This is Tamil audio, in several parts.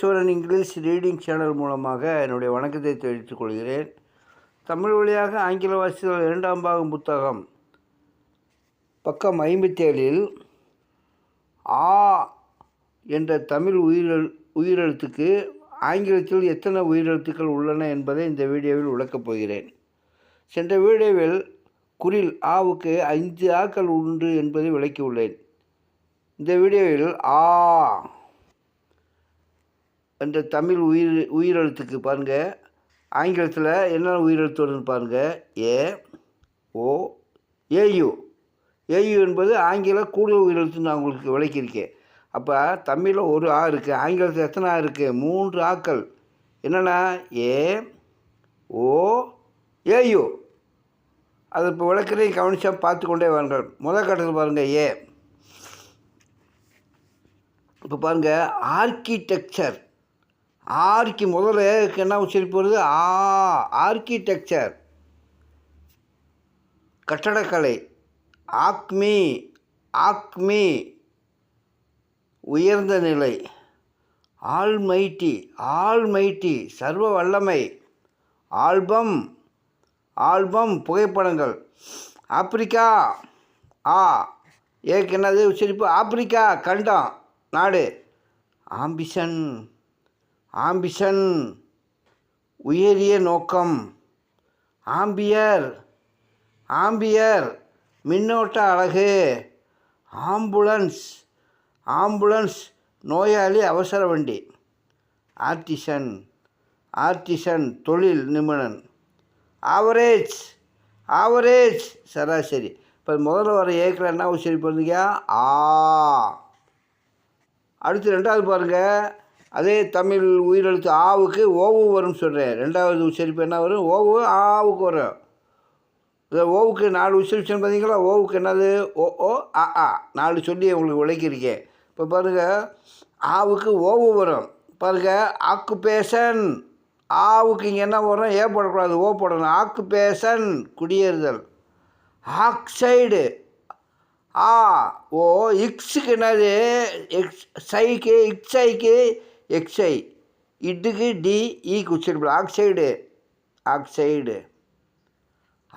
ஈஸ்வரன் இங்கிலீஷ் ரீடிங் சேனல் மூலமாக என்னுடைய வணக்கத்தை தெரிவித்துக் கொள்கிறேன். தமிழ் வழியாக ஆங்கில வாசிகள் இரண்டாம் பாகம் புத்தகம். பக்கம் ஐம்பத்தேழில் ஆ என்ற தமிழ் உயிரெழு உயிரெழுத்துக்கு ஆங்கிலத்தில் எத்தனை உயிரெழுத்துக்கள் உள்ளன என்பதை இந்த வீடியோவில் விளக்கப் போகிறேன். சென்ற வீடியோவில் குரில் ஆவுக்கு ஐந்து ஆக்கள் உண்டு என்பதை விளக்கியுள்ளேன். இந்த வீடியோவில் ஆ என்ற தமிழ் உயிர் உயிரெழுத்துக்கு பாருங்கள் ஆங்கிலத்தில் என்னென்ன உயிரெழுத்து வருதுன்னு பாருங்கள் ஏ ஓ ஏயு. ஏயு என்பது ஆங்கில கூடுதல் உயிரெழுத்து நான் உங்களுக்கு விளக்கியிருக்கேன். அப்போ தமிழில் ஒரு ஆ இருக்குது ஆங்கிலத்தில் எத்தனை ஆ இருக்குது மூன்று ஆக்கள். என்னென்னா ஏ ஓ ஏயு. அதை இப்போ விளக்கிறதையும் கவனிச்சா பார்த்து கொண்டே வாருங்கள். முதல் கட்டத்தில் பாருங்கள் ஏ. இப்போ பாருங்கள் ஆர்கிடெக்சர் ஆர்கி முதல்ல என்ன உச்சரிப்பு வருது? ஆ ஆர்கிடெக்சர் கட்டடக்கலை. Acme acme. உயர்ந்த நிலை. Almighty almighty. சர்வ வல்லமை. ஆல்பம் ஆல்பம் புகைப்படங்கள். ஆப்பிரிக்கா ஆ. ஏக்கு என்னது உச்சரிப்பு? ஆப்பிரிக்கா கண்டம் நாடு. ஆம்பிஷன். ஆம்பிஷன் உயரிய நோக்கம். ஆம்பியர் ஆம்பியர் மின்னோட்ட அழகு. ஆம்புலன்ஸ் ஆம்புலன்ஸ் நோயாளி அவசர வண்டி. ஆர்டிசன் ஆர்டிசன் தொழில் நிபுணன். ஆவரேஜ் ஆவரேஜ் சராசரி. இப்போ முதல்ல வர ஏக்கில் என்ன உச்சரிப்பு இருந்தீங்க ஆ. அடுத்து ரெண்டாவது பாருங்கள் அதே தமிழ் உயிரெழுத்து ஆவுக்கு ஓவு வரும்னு சொல்கிறேன் ரெண்டாவது உச்சரிப்பு என்ன வரும்? ஓவு ஆவுக்கு வரும். இந்த ஓவுக்கு நாலு உச்சரிப்பு பார்த்தீங்களா? ஓவுக்கு என்னது? ஓ ஓ ஆ ஆ. நாலு சொல்லி உங்களுக்கு விளக்கியிருக்கேன். இப்போ பாருங்கள் ஆவுக்கு ஓவு வரும். பாருங்கள் ஆக்குபேஷன் ஆவுக்கு இங்கே என்ன வரும்? ஏ போடக்கூடாது ஓ போடணும். ஆக்குபேஷன் குடியேறுதல். ஆக்சைடு. ஆ ஓ இக்ஸுக்கு என்னது? எக்ஸ் சைக்கு இக்ஸைக்கு எக்ஸை. இட்டுக்கு டி இ குச்சிருப்பில் ஆக்சைடு. ஆக்சைடு.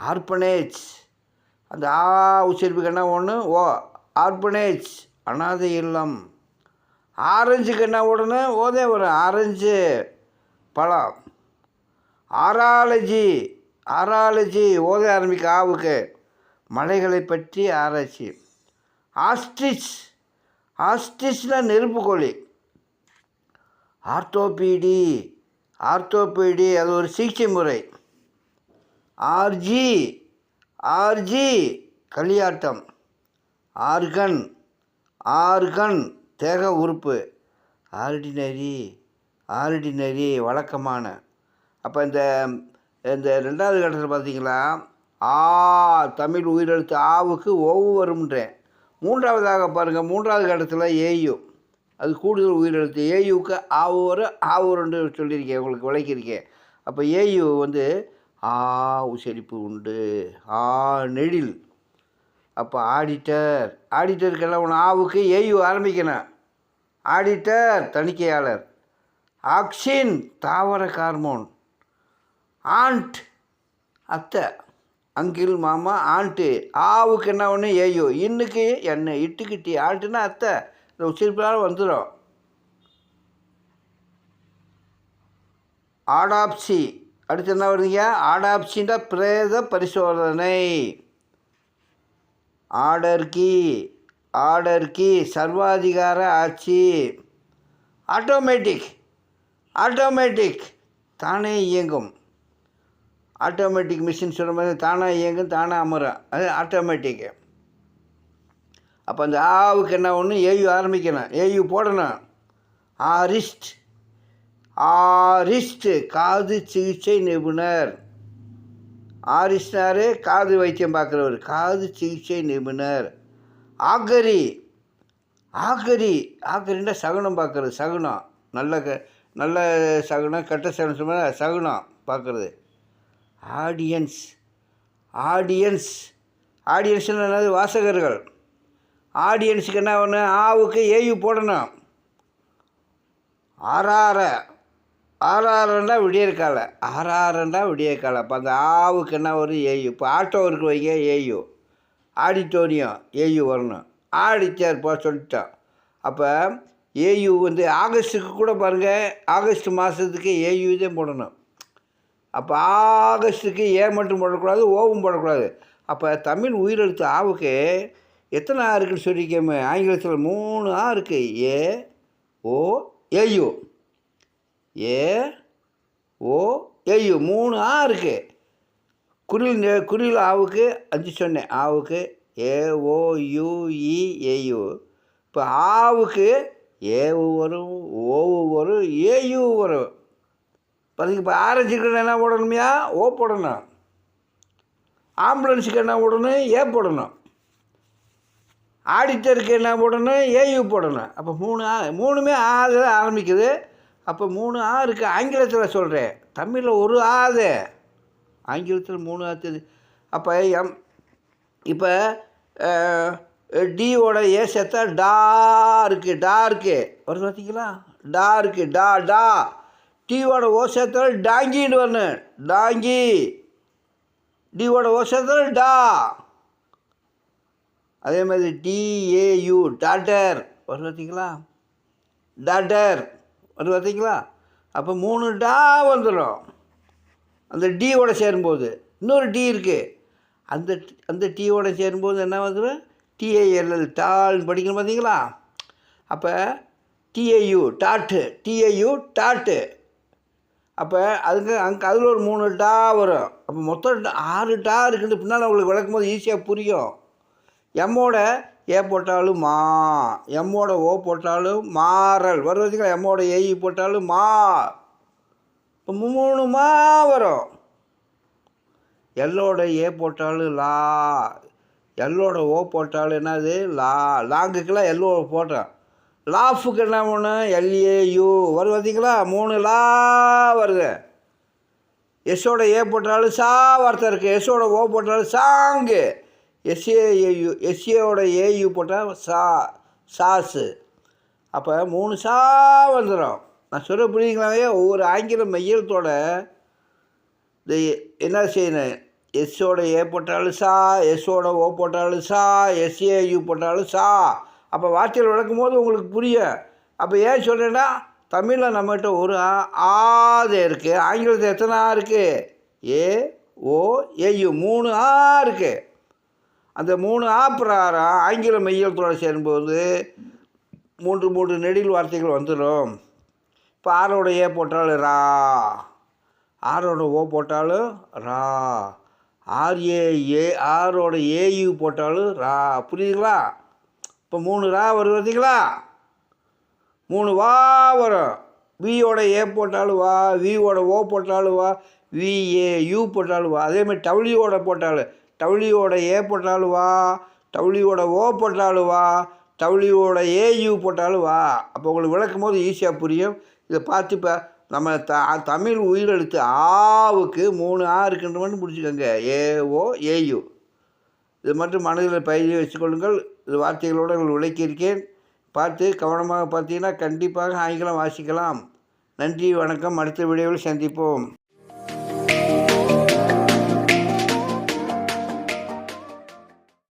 ஆர்பனேஜ். அந்த ஆ உச்சரிப்புக்கு என்ன ஒன்று ஓ ஆர்பனேஜ். அனாதை இல்லம். ஆரஞ்சுக்கு என்ன உடனே ஓதே வரும் ஆரஞ்சு பழம். ஆராலஜி. ஆராலஜி ஓத ஆரம்பிக்க ஆவுக்கு. மலைகளை பற்றி ஆராய்ச்சி. ஆஸ்ட்ரிச் ஆஸ்ட்ரிச்சில் நெருப்புக்கோழி ஆர்த்தோபீடி ஆர்த்தோபீடி அது ஒரு சிகிச்சை முறை. ஆர்ஜி ஆர்ஜி களியாட்டம் ஆர்கன் ஆர்கன் தேக உறுப்பு. ஆர்டினரி ஆர்டினரி வழக்கமான. அப்போ இந்த இந்த ரெண்டாவது கட்டத்தில் பார்த்தீங்களா ஆ தமிழ் உயிரெழுத்து ஆவுக்கு ஓவு வரும்ன்றேன். மூன்றாவதாக பாருங்கள் மூன்றாவது கட்டத்தில் ஏயும் அது கூடுதல் உயிரெழுத்து ஏயுக்கு ஆவு வரும் சொல்லியிருக்கேன் உங்களுக்கு விளக்கியிருக்கேன். அப்போ ஏயு வந்து ஆ உச்சரிப்பு உண்டு ஆ நெழில் அப்போ ஆடிட்டர் ஆடிட்டருக்கெல்லாம் ஒன்று ஆவுக்கு ஏயு ஆரம்பிக்கணும். ஆடிட்டர் தணிக்கையாளர். ஆக்சின் தாவர கார்மோன். ஆண்ட் அத்தை. அங்கிள் மாமா ஆண்ட்டு. ஆவுக்கு என்ன ஒன்று? ஏயோ இன்னுக்கு என்ன? இட்டுக்கிட்டி ஆண்ட்டுன்னா அத்தை. இந்த உச்சரிப்பினால வந்துடும் ஆடாப்சி. அடுத்து என்ன வருதுங்க? ஆடாப்சின்ற பிரேத பரிசோதனை. ஆடர்கி. ஆடர்கி சர்வாதிகார ஆட்சி. ஆட்டோமேட்டிக். ஆட்டோமேட்டிக். தானே இயங்கும். ஆட்டோமேட்டிக் மிஷின் சொல்கிற மாதிரி தானாக இயங்கும் தானாக அமரும். அது ஆட்டோமேட்டிக்கு. அப்போ அந்த ஆவுக்கு என்ன ஒன்று ஏயு ஆரம்பிக்கணும். ஏயு போடணும். ஆரிஸ்ட். ஆரிஸ்ட்டு காது சிகிச்சை நிபுணர். ஆரிஸ்டாரு காது வைத்தியம் பார்க்குறவர். காது சிகிச்சை நிபுணர். ஆகரி. ஆக்கரி ஆக்கரின்னா சகுனம் பார்க்குறது. சகுனம். நல்ல க நல்ல சகுனம் கெட்ட சகுனம் சொன்னால் சகுனம் பார்க்குறது. ஆடியன்ஸ். ஆடியன்ஸ். ஆடியன்ஸ்னு என்னது? வாசகர்கள். ஆடியன்ஸுக்கு என்ன ஒன்று ஆவுக்கு ஏயு போடணும். ஆறார ஆறாரண்டா விடியற்கால ஆறாரண்டா விடியற்கால அப்போ அந்த ஆவுக்கு என்ன வரும்? ஏயு. இப்போ ஆட்டோ இருக்கு வைங்க ஏயு. ஆடிட்டோரியம் ஏயு வரணும். ஆடிச்சார் போ சொல்லிட்டோம். அப்போ ஏயு வந்து ஆகஸ்ட்டுக்கு கூட பாருங்கள் ஆகஸ்ட் மாதத்துக்கு ஏயு தான் போடணும். அப்போ ஆகஸ்ட்டுக்கு ஏ மட்டும் போடக்கூடாது ஓவும் போடக்கூடாது. அப்போ தமிழ் உயிரெழுத்து ஆவுக்கு எத்தனை ஆ இருக்குன்னு சொல்லிக்கமே ஆங்கிலத்தில் மூணு ஆ இருக்குது ஏ ஓ ஏயு ஏ ஓ ஏயு மூணு ஆ இருக்குது குரில் குரில் ஆவுக்கு அஞ்சு சொன்னேன். ஆவுக்கு ஏ ஓ யு இ ஏயு இப்போ ஆவுக்கு ஏவு வரும் ஓவு வரும் ஏயு வரும். பாருங்க இப்போ ஆரஞ்சுக்கு என்ன போடணுமையா? ஓ போடணும். ஆம்புலன்ஸுக்கு என்ன போடணும்? ஏ போடணும். ஆடிட்டருக்கு என்ன போடணும்? ஏயு போடணும். அப்போ மூணு ஆ மூணுமே ஆதில் ஆரம்பிக்குது. அப்போ மூணு ஆ இருக்குது ஆங்கிலத்தில் சொல்கிறேன் தமிழில் ஒரு ஆது ஆங்கிலத்தில் மூணு ஆத்துது அப்போ எம் இப்போ டியோட ஏ சேர்த்தா டா இருக்குது டா இருக்கு. வருது பார்த்தீங்களா டா இருக்குது டா டா. டியோட ஓ சேர்த்தா டாங்கின்னு வரணும். டாங்கி. டியோட ஓ சேர்த்தா டா. அதே மாதிரி டிஏயு டாட்டர் வருது பார்த்தீங்களா டாட்டர் வருது பார்த்தீங்களா அப்போ மூணு டா வந்துடும் அந்த டீயோட சேரும்போது. இன்னொரு டீ இருக்குது அந்த அந்த டீயோட சேரும்போது என்ன வந்துடும் டிஏஎல்எல் டால்னு படிக்கணும் பார்த்தீங்களா அப்போ டிஏயு டாட்டு. டிஏயு டாட்டு. அப்போ அதுக்கு அங்கே அதில் ஒரு மூணு டா வரும். அப்போ மொத்தம் டா- ஆறு டா இருக்குன்னு பின்னால் உங்களுக்கு விளக்கும் போது ஈஸியாக புரியும். எம்மோட ஏ போட்டாலும் மா எம்மோட ஓ போட்டாலும் மாறல். வருவதுக்கு எம்மோட ஏஇ போட்டாலும் மா. இப்போ மூணு மா வரும். எல்லோட ஏ போட்டாலும் லா. எல்லோட ஓ போட்டாலும் என்னது? லா. லாங்குக்கெல்லாம் எல்லோ போட்டோம் லாஃபுக்கு என்ன ஒன்று எல்ஏயு வரும் பார்த்தீங்களா மூணு லா வருது. எஸ்ஸோட ஏ போட்டாலும் சா வார்த்தை இருக்குது எஸ்ஸோட ஓ போட்டாலும் சாங்கு. எஸ்ஏஏயு எஸ்ஏவோட ஏயு போட்டால் சா சாஸு அப்போ மூணு சா வந்துடும் நான் சொல்ல புரியுங்களாவே ஒவ்வொரு ஆங்கில மையத்தோட இந்த என்ன செய்யணும்? எஸ்ஸோட ஏ போட்டாலும் சா எஸ்ஸோட ஓ போட்டாலும் சா எஸ்ஏயு போட்டாலும் சா. அப்போ வார்த்தைகள் விளக்கும் போது உங்களுக்கு புரியும். அப்போ ஏன் சொல்கிறேன்னா தமிழில் நம்மகிட்ட ஒரு ஆ ஆது இருக்குது ஆங்கிலத்தில் எத்தனை ஆ இருக்குது ஏ ஓ ஏயு மூணு ஆ இருக்குது அந்த மூணு ஆ ஆங்கில மெய்யத்தோடு சேரும்போது மூன்று மூன்று நெடில் வார்த்தைகள் வந்துடும். இப்போ ஆரோட ஏ போட்டாலும் ரா. ஆரோட ஓ போட்டாலும் ரா. ஆர்ஏ ஏ ஆரோட ஏயு போட்டாலும் ரா. புரியுதுங்களா? இப்போ மூணு ரா வருது பார்த்தீங்களா மூணு வா வரும். வியோட ஏ போட்டாலும் வா வியோட ஓ போட்டாலும் வா விஏ யூ போட்டாலும் வா. அதேமாதிரி டபிள்யூவோட போட்டாலும் டவுளியோட ஏ போட்டாலும் வா டவுளியோட ஓ போட்டாலும் வா டவுளியோட ஏயு போட்டாலும் வா. அப்போ உங்களுக்கு விளக்கும் போது ஈஸியாக புரியும். இதை பார்த்து இப்போ நம்ம த தமிழ் உயிரெழுத்து ஆவுக்கு மூணு ஆ இருக்கின்ற மட்டும் பிடிச்சிக்கோங்க ஏஓ ஏயு. இது மட்டும் மனதில் பயிர் வச்சுக்கொள்ளுங்கள். இது வார்த்தைகளோடு உங்கள் விளக்கியிருக்கேன் பார்த்து கவனமாக பார்த்தீங்கன்னா கண்டிப்பாக ஆங்கிலம் வாசிக்கலாம். நன்றி வணக்கம். அடுத்த வீடியோவில் சந்திப்போம்.